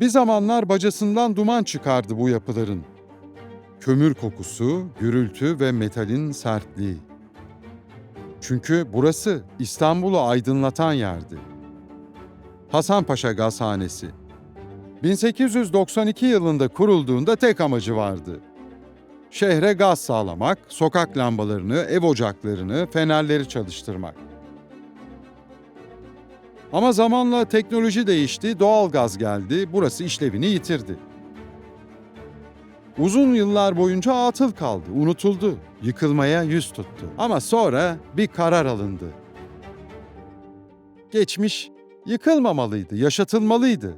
Bir zamanlar bacasından duman çıkardı bu yapıların. Kömür kokusu, gürültü ve metalin sertliği. Çünkü burası İstanbul'u aydınlatan yerdi. Hasanpaşa Gazhanesi. 1892 yılında kurulduğunda tek amacı vardı. Şehre gaz sağlamak, sokak lambalarını, ev ocaklarını, fenerleri çalıştırmak. Ama zamanla teknoloji değişti, doğal gaz geldi, burası işlevini yitirdi. Uzun yıllar boyunca atıl kaldı, unutuldu, yıkılmaya yüz tuttu. Ama sonra bir karar alındı. Geçmiş yıkılmamalıydı, yaşatılmalıydı.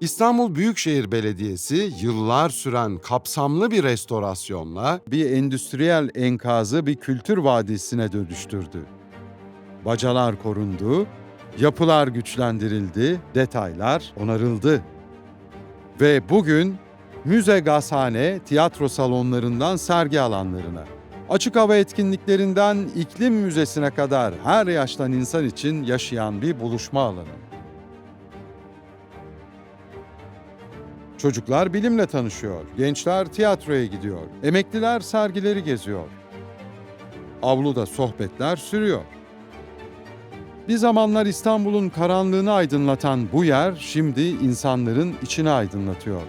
İstanbul Büyükşehir Belediyesi yıllar süren kapsamlı bir restorasyonla bir endüstriyel enkazı bir kültür vadisine dönüştürdü. Bacalar korundu, yapılar güçlendirildi, detaylar onarıldı. Ve bugün müze gazhane, tiyatro salonlarından sergi alanlarına, açık hava etkinliklerinden iklim müzesine kadar her yaştan insan için yaşayan bir buluşma alanı. Çocuklar bilimle tanışıyor, gençler tiyatroya gidiyor, emekliler sergileri geziyor. Avluda sohbetler sürüyor. Bir zamanlar İstanbul'un karanlığını aydınlatan bu yer şimdi insanların içini aydınlatıyor.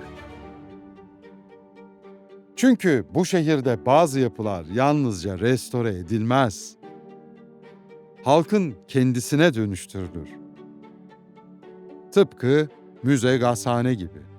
Çünkü bu şehirde bazı yapılar yalnızca restore edilmez. Halkın kendisine dönüştürülür. Tıpkı müze gazhane gibi.